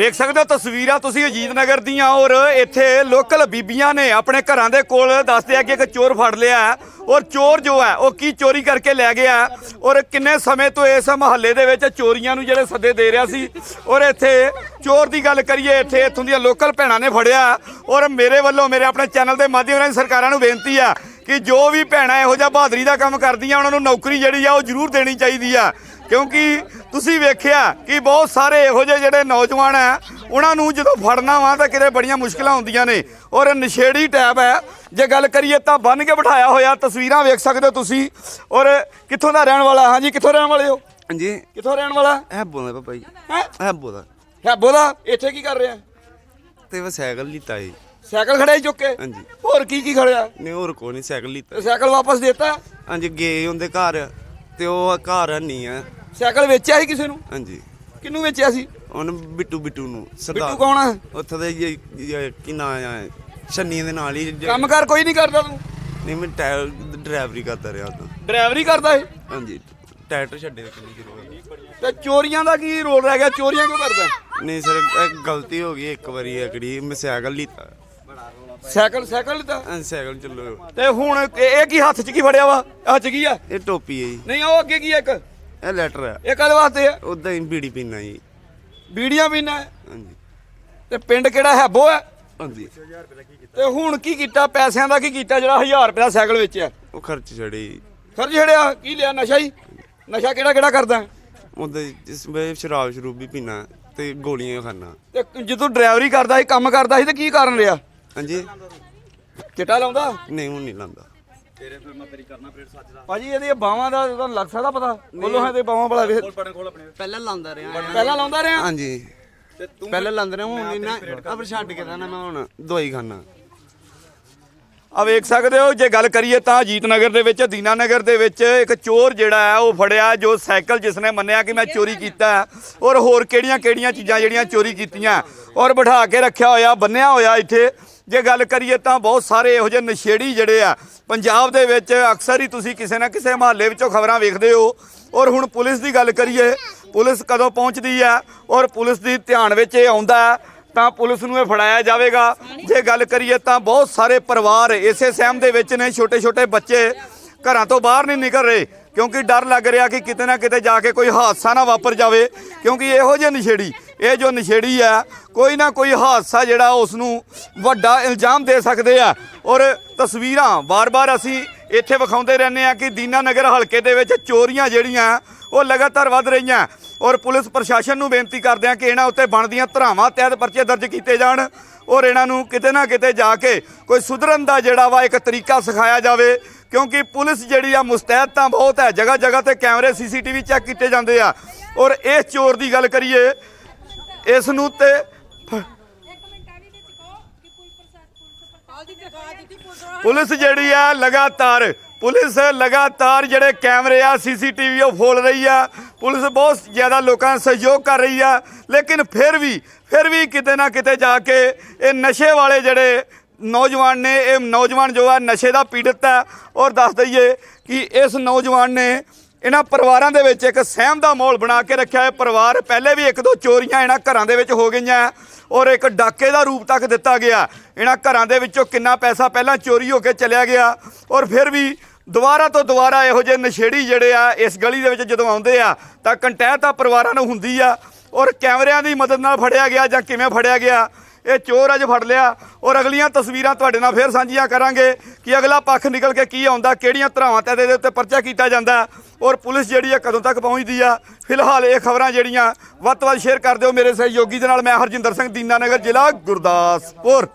ਵੇਖ ਸਕਦੇ ਹੋ ਤਸਵੀਰਾਂ ਤੁਸੀਂ ਅਜੀਤ ਨਗਰ ਦੀਆਂ ਔਰ ਇੱਥੇ ਲੋਕਲ ਬੀਬੀਆਂ ਨੇ ਆਪਣੇ ਘਰਾਂ ਦੇ ਕੋਲ ਦੱਸਦੇ ਆ ਕਿ ਇੱਕ ਚੋਰ ਫੜ ਲਿਆ ਔਰ ਚੋਰ ਜੋ ਹੈ ਉਹ ਕੀ ਚੋਰੀ ਕਰਕੇ ਲੈ ਗਿਆ ਔਰ ਕਿੰਨੇ ਸਮੇਂ ਤੋਂ ਇਸ ਮਹੱਲੇ ਦੇ ਵਿੱਚ ਚੋਰੀਆਂ ਨੂੰ ਜਿਹੜੇ ਸੱਦੇ ਦੇ ਰਿਹਾ ਸੀ ਔਰ ਇੱਥੇ ਚੋਰ ਦੀ ਗੱਲ ਕਰੀਏ, ਇੱਥੇ ਇੱਥੋਂ ਦੀਆਂ ਲੋਕਲ ਭੈਣਾਂ ਨੇ ਫੜਿਆ ਔਰ ਮੇਰੇ ਵੱਲੋਂ ਮੇਰੇ ਆਪਣੇ ਚੈਨਲ ਦੇ ਮਾਧਿਅਮ ਰਾਹੀਂ ਸਰਕਾਰਾਂ ਨੂੰ ਬੇਨਤੀ ਆ ਕਿ ਜੋ ਵੀ ਭੈਣਾਂ ਇਹੋ ਜਿਹਾ ਬਹਾਦਰੀ ਦਾ ਕੰਮ ਕਰਦੀਆਂ, ਉਹਨਾਂ ਨੂੰ ਨੌਕਰੀ ਜਿਹੜੀ ਆ ਉਹ ਜ਼ਰੂਰ ਦੇਣੀ ਚਾਹੀਦੀ ਆ। ਕਿਉਂਕਿ ਤੁਸੀਂ ਵੇਖਿਆ ਕਿ ਬਹੁਤ ਸਾਰੇ ਇਹੋ ਜਿਹੇ ਜਿਹੜੇ ਨੌਜਵਾਨ ਆ ਉਹਨਾਂ ਨੂੰ ਜਦੋਂ ਫੜਨਾ ਵਾ ਤਾਂ ਕਿਤੇ ਬੜੀਆਂ ਮੁਸ਼ਕਲਾਂ ਹੁੰਦੀਆਂ ਨੇ। ਔਰ ਨਸ਼ੇੜੀ ਟੈਪ ਹੈ। ਜੇ ਗੱਲ ਕਰੀਏ ਤਾਂ ਬੰਨ ਕੇ ਬਿਠਾਇਆ ਹੋਇਆ ਤਸਵੀਰਾਂ ਵੇਖ ਸਕਦੇ ਹੋ ਤੁਸੀਂ। ਔਰ ਕਿੱਥੋਂ ਦਾ ਰਹਿਣ ਵਾਲਾ? ਹਾਂਜੀ ਕਿੱਥੋਂ ਰਹਿਣ ਵਾਲੇ ਹੋ? ਹਾਂਜੀ। ਕਿੱਥੋਂ ਰਹਿਣ ਵਾਲਾ? ਇਹ ਬੋਲਦਾ ਪਾਪਾ ਜੀ ਹੈ? ਇਹ ਬੋਲਦਾ ਹੈ ਬੋਲਾ ਇੱਥੇ ਕੀ ਕਰ ਰਿਹਾ? ਤੇ ਉਹ ਸਾਈਕਲ ਲਿੱਤਾ ਜੀ ਸਾਈਕਲ ਖੜਿਆ ਹੀ ਚੁੱਕ ਕੇ? ਹਾਂਜੀ। ਹੋਰ ਕੀ ਕੀ ਖੜਿਆ ਨਹੀਂ ਹੋਰ ਕੋਈ ਨਹੀਂ ਸਾਈਕਲ ਲਿੱਤਾ। ਸਾਈਕਲ ਵਾਪਸ ਦੇਤਾ? ਹਾਂਜੀ ਗਏ ਉਹਦੇ ਘਰ। ਤੇ ਉਹ ਘਰ ਨਹੀਂ ਆ ਸਾਈਕਲ ਵੇਚਿਆ ਸੀ ਕਿਸੇ ਨੂੰ? ਹਾਂਜੀ। ਕਿਹਨੂੰ ਵੇਚਿਆ ਸੀ? ਉਹਨੂੰ ਬਿੱਟੂ ਬਿੱਟੂ ਨੂੰ ਬਿੱਟੂ ਕੌਣ ਆ? ਉੱਥੇ ਦੇ ਜੀ- ਕੀ ਨਾਂ ਆ ਛੰਨੀ ਦੇ ਨਾਲ ਹੀ ਕੰਮਕਾਰ ਕੋਈ ਨਹੀਂ ਕਰਦਾ ਤੂੰ? ਨਹੀਂ ਮੈਂ ਟਾਇਰ ਡਰਾਈਵਰੀ ਕਰਦਾ ਰਿਹਾ ਉਦੋਂ। ਡਰਾਈਵਰੀ ਕਰਦਾ ਏ ਹਾਂਜੀ ਟਰੈਕਟਰ ਛੱਡੇ ਕਿੰਨੀ ਜ਼ਰੂਰ ਤੇ ਚੋਰੀਆਂ ਦਾ ਕੀ ਰੋਲ ਰਹਿ ਗਿਆ? ਚੋਰੀਆਂ ਕਿਉਂ ਕਰਦਾ? ਨਹੀਂ ਸਰ ਇਹ ਗਲਤੀ ਹੋ ਗਈ ਇੱਕ ਵਾਰੀ ਅਕੜੀ ਮੈਂ ਸਾਈਕਲ ਲਿੱਤਾ। ਸਾਈਕਲ ਸਾਈਕਲ ਤਾਂ ਹਾਂ, ਸਾਈਕਲ ਚੱਲੋ। ਤੇ ਹੁਣ ਇਹ ਇਹ ਕੀ ਹੱਥ 'ਚ ਕੀ ਫੜਿਆ ਵਾ? ਹੱਥ 'ਚ ਕੀ ਆ? ਇਹ ਟੋਪੀ ਹੈ ਜੀ। ਨਹੀਂ ਉਹ ਅੱਗੇ ਕੀ ਆ ਇੱਕ? ਇਹ ਲੈਟਰ ਹੈ ਇਹ ਕਦੇ ਵਾਸਤੇ ਆ? ਉਦਾਂ ਹੀ ਬੀੜੀ ਪੀਣਾ ਜੀ। ਬੀੜੀਆਂ ਪੀਣਾ ਹੈ। ਹਾਂਜੀ। ਤੇ ਪਿੰਡ ਕਿਹੜਾ ਹੈਬੋ ਹੈ? ਹਾਂਜੀ। ਤੇ ਹੁਣ ਕੀ ਕੀਤਾ? ਪੈਸਿਆਂ ਦਾ ਕੀ ਕੀਤਾ? ਜਿਹੜਾ 1000 ਰੁਪਏ ਦਾ ਸਾਈਕਲ ਵੇਚਿਆ ਉਹ ਖਰਚ ਛੜੇ। ਜੀ ਖਰਚ ਛੜਿਆ? ਕੀ ਲਿਆ? ਨਸ਼ਾ ਹੀ ਨਸ਼ਾ ਕਿਹੜਾ ਕਿਹੜਾ ਕਰਦਾ? ਹੈ? ਉਹਦੇ ਜਿਸ ਵੇ ਸ਼ਰਾਬ ਸ਼ਰੂਬ ਵੀ ਪੀਣਾ ਤੇ ਗੋਲੀਆਂ ਖਾਣਾ ਤੇ ਜਦੋਂ ਡਰਾਈਵਰੀ ਕਰਦਾ ਸੀ ਕੰਮ ਕਰਦਾ ਸੀ ਤੇ ਕੀ ਕਾਰਨ ਰਿਹਾ? ਹਾਂਜੀ। ਚਿੱਟਾ ਲਾਉਂਦਾ? ਨਹੀਂ ਹੁਣ ਨਹੀਂ ਲਾਂਦਾ ਭਾਜੀ ਇਹਦੀਆਂ ਬਾਹਾਂ ਦਾ ਤੁਹਾਨੂੰ ਲੱਗ ਸਕਦਾ ਪਤਾ? ਬੋਲੋ ਹਾਂ ਤੇ ਬਾਹਾਂ ਵਾਲਾ ਵੇਖ। ਪਹਿਲਾਂ ਲਾਉਂਦਾ ਰਿਹਾ। ਪਹਿਲਾਂ ਲਾਉਂਦਾ ਰਿਹਾ? ਹਾਂਜੀ। ਪਹਿਲਾਂ ਲਾਂਦੇ ਰਹੇ ਹੁਣ ਨਹੀਂ ਨਾ ਆ ਫਿਰ ਛੱਡ ਕੇ ਨਾ ਮੈਂ ਹੁਣ। ਦਵਾਈ ਖਾਣਾ ਆ ਵੇਖ ਸਕਦੇ ਹੋ, ਜੇ ਗੱਲ ਕਰੀਏ ਤਾਂ ਅਜੀਤ ਨਗਰ ਦੇ ਵਿੱਚ ਦੀਨਾ ਨਗਰ ਦੇ ਵਿੱਚ ਇੱਕ ਚੋਰ ਜਿਹੜਾ ਹੈ, ਉਹ ਫੜਿਆ, ਜੋ ਸਾਈਕਲ ਜਿਸ ਨੇ ਮੰਨਿਆ ਕਿ ਮੈਂ ਚੋਰੀ ਕੀਤਾ ਔਰ ਹੋਰ ਕਿਹੜੀਆਂ ਕਿਹੜੀਆਂ ਚੀਜ਼ਾਂ ਜਿਹੜੀਆਂ ਚੋਰੀ ਕੀਤੀਆਂ, ਔਰ ਬਿਠਾ ਕੇ ਰੱਖਿਆ ਹੋਇਆ, ਬੰਨਿਆ ਹੋਇਆ ਇੱਥੇ। ਜੇ ਗੱਲ ਕਰੀਏ ਤਾਂ ਬਹੁਤ ਸਾਰੇ ਇਹੋ ਜਿਹੇ ਨਸ਼ੇੜੀ ਜਿਹੜੇ ਆ, ਪੰਜਾਬ ਦੇ ਵਿੱਚ ਅਕਸਰ ਹੀ ਤੁਸੀਂ ਕਿਸੇ ਨਾ ਕਿਸੇ ਮਹੱਲੇ ਵਿੱਚੋਂ ਖਬਰਾਂ ਵੇਖਦੇ ਹੋ। ਔਰ ਹੁਣ ਪੁਲਿਸ ਦੀ ਗੱਲ ਕਰੀਏ, ਪੁਲਿਸ ਕਦੋਂ ਪਹੁੰਚਦੀ ਹੈ, ਔਰ ਪੁਲਿਸ ਦੀ ਧਿਆਨ ਵਿੱਚ ਇਹ ਆਉਂਦਾ ਹੈ ਤਾਂ ਪੁਲਿਸ ਨੂੰ ਇਹ ਫੜਾਇਆ ਜਾਵੇਗਾ। ਜੇ ਗੱਲ ਕਰੀਏ ਤਾਂ ਬਹੁਤ ਸਾਰੇ ਪਰਿਵਾਰ ਇਸੇ ਸਹਿਮ ਦੇ ਵਿੱਚ ਨੇ ਛੋਟੇ ਛੋਟੇ ਬੱਚੇ ਘਰਾਂ ਤੋਂ ਬਾਹਰ ਨਹੀਂ ਨਿਕਲ ਰਹੇ, ਕਿਉਂਕਿ ਡਰ ਲੱਗ ਰਿਹਾ ਕਿ ਕਿਤੇ ਨਾ ਕਿਤੇ ਜਾ ਕੇ ਕੋਈ ਹਾਦਸਾ ਨਾ ਵਾਪਰ ਜਾਵੇ, ਕਿਉਂਕਿ ਇਹੋ ਜਿਹੇ ਨਸ਼ੇੜੀ, ਇਹ ਜੋ ਨਸ਼ੇੜੀ ਆ ਕੋਈ ਨਾ ਕੋਈ ਹਾਦਸਾ ਜਿਹੜਾ ਉਸ ਨੂੰ ਵੱਡਾ ਇਲਜ਼ਾਮ ਦੇ ਸਕਦੇ ਆ। ਔਰ ਤਸਵੀਰਾਂ ਵਾਰ ਵਾਰ ਅਸੀਂ ਇੱਥੇ ਵਿਖਾਉਂਦੇ ਰਹਿੰਦੇ ਆ ਕਿ ਦੀਨਾ ਨਗਰ ਹਲਕੇ ਦੇ ਵਿੱਚ ਚੋਰੀਆਂ ਜਿਹੜੀਆਂ, ਉਹ ਲਗਾਤਾਰ ਵੱਧ ਰਹੀਆਂ। ਔਰ ਪੁਲਿਸ ਪ੍ਰਸ਼ਾਸਨ ਨੂੰ ਬੇਨਤੀ ਕਰਦੇ ਆ ਕਿ ਇਹਨਾਂ ਉੱਤੇ ਬਣਦੀਆਂ ਧਰਾਵਾਂ ਤਹਿਤ ਪਰਚੇ ਦਰਜ ਕੀਤੇ ਜਾਣ ਔਰ ਇਹਨਾਂ ਨੂੰ ਕਿਤੇ ਨਾ ਕਿਤੇ ਜਾ ਕੇ ਕੋਈ ਸੁਧਰਨ ਦਾ ਜਿਹੜਾ ਵਾ ਇੱਕ ਤਰੀਕਾ ਸਿਖਾਇਆ ਜਾਵੇ, ਕਿਉਂਕਿ ਪੁਲਿਸ ਜਿਹੜੀ ਆ ਮੁਸਤੈਦ ਤਾਂ ਬਹੁਤ ਹੈ ਜਗ੍ਹਾ ਜਗ੍ਹਾ ਤੇ ਕੈਮਰੇ ਸੀਸੀਟੀਵੀ ਚੈੱਕ ਕੀਤੇ ਜਾਂਦੇ ਆ। ਔਰ ਇਸ ਚੋਰ ਦੀ ਗੱਲ ਕਰੀਏ, ਇਸ ਨੂੰ ਤੇ ਫ- ਇੱਕ ਮਿੰਟ ਆ ਵੀ ਵਿੱਚ ਕਹੋ ਕਿ ਪੁਲਿਸ ਪ੍ਰਸ਼ਾਸਨ ਪੁਲਿਸ ਜਿਹੜੀ ਆ ਲਗਾਤਾਰ, ਪੁਲਿਸ ਲਗਾਤਾਰ ਜਿਹੜੇ ਕੈਮਰੇ ਆ, ਸੀਸੀਟੀਵੀ ਉਹ ਫੋਲ ਰਹੀ ਆ। ਪੁਲਿਸ ਬਹੁਤ ਜ਼ਿਆਦਾ ਲੋਕਾਂ ਦਾ ਸਹਿਯੋਗ ਕਰ ਰਹੀ ਆ। ਲੇਕਿਨ ਫਿਰ ਵੀ ਫਿਰ ਵੀ ਕਿਤੇ ਨਾ ਕਿਤੇ ਜਾ ਕੇ ਇਹ ਨਸ਼ੇ ਵਾਲੇ ਜਿਹੜੇ ਨੌਜਵਾਨ ਨੇ, ਇਹ ਨੌਜਵਾਨ ਜੋ ਆ ਨਸ਼ੇ ਦਾ ਪੀੜਤ ਹੈ ਔਰ ਦੱਸ ਦਈਏ ਕਿ ਇਸ ਨੌਜਵਾਨ ਨੇ ਇਹਨਾਂ ਪਰਿਵਾਰਾਂ ਦੇ ਵਿੱਚ ਇੱਕ ਸਹਿਮ ਦਾ ਮਾਹੌਲ ਬਣਾ ਕੇ ਰੱਖਿਆ ਹੈ। ਪਰਿਵਾਰ ਪਹਿਲੇ ਵੀ ਇੱਕ ਦੋ ਚੋਰੀਆਂ ਇਹਨਾਂ ਘਰਾਂ ਦੇ ਵਿੱਚ ਹੋ ਗਈਆਂ। ਔਰ ਇੱਕ ਡਾਕੇ ਦਾ ਰੂਪ ਤੱਕ ਦਿੱਤਾ ਗਿਆ। ਇਹਨਾਂ ਘਰਾਂ ਦੇ ਵਿੱਚੋਂ ਕਿੰਨਾ ਪੈਸਾ ਪਹਿਲਾਂ ਚੋਰੀ ਹੋ ਕੇ ਚਲਿਆ ਗਿਆ ਔਰ ਫਿਰ ਵੀ ਦੁਬਾਰਾ ਤੋਂ ਦੁਬਾਰਾ ਇਹੋ ਜਿਹੇ ਨਸ਼ੇੜੀ ਜਿਹੜੇ ਆ, ਇਸ ਗਲੀ ਦੇ ਵਿੱਚ ਜਦੋਂ ਆਉਂਦੇ ਆ, ਤਾਂ ਕੰਟੈਤ ਤਾਂ ਪਰਿਵਾਰਾਂ ਨੂੰ ਹੁੰਦੀ ਆ ਔਰ ਕੈਮਰਿਆਂ ਦੀ ਮਦਦ ਨਾਲ ਫੜਿਆ ਗਿਆ ਜਾਂ ਕਿਵੇਂ ਫੜਿਆ ਗਿਆ, ਇਹ ਚੋਰ ਅੱਜ ਫੜ ਲਿਆ ਔਰ ਅਗਲੀਆਂ ਤਸਵੀਰਾਂ ਤੁਹਾਡੇ ਨਾਲ ਫੇਰ ਸਾਂਝੀਆਂ ਕਰਾਂਗੇ ਕਿ ਅਗਲਾ ਪੱਖ ਨਿਕਲ ਕੇ ਕੀ ਆਉਂਦਾ, ਕਿਹੜੀਆਂ ਧਰਾਵਾਂ ਤੇ ਇਹਦੇ ਉੱਤੇ ਪਰਚਾ ਕੀਤਾ ਜਾਂਦਾ। ਔਰ ਪੁਲਿਸ ਜਿਹੜੀ ਆ ਕਦੋਂ ਤੱਕ ਪਹੁੰਚਦੀ ਆ? ਫਿਲਹਾਲ ਇਹ ਖਬਰਾਂ ਜਿਹੜੀਆਂ, ਵੱਧ ਤੋਂ ਵੱਧ ਸ਼ੇਅਰ ਕਰ ਦਿਓ ਮੇਰੇ ਸਹਿਯੋਗੀ ਦੇ ਨਾਲ। ਮੈਂ ਹਰਜਿੰਦਰ ਸਿੰਘ ਦੀਨਾਨਗਰ ਜ਼ਿਲ੍ਹਾ ਗੁਰਦਾਸਪੁਰ।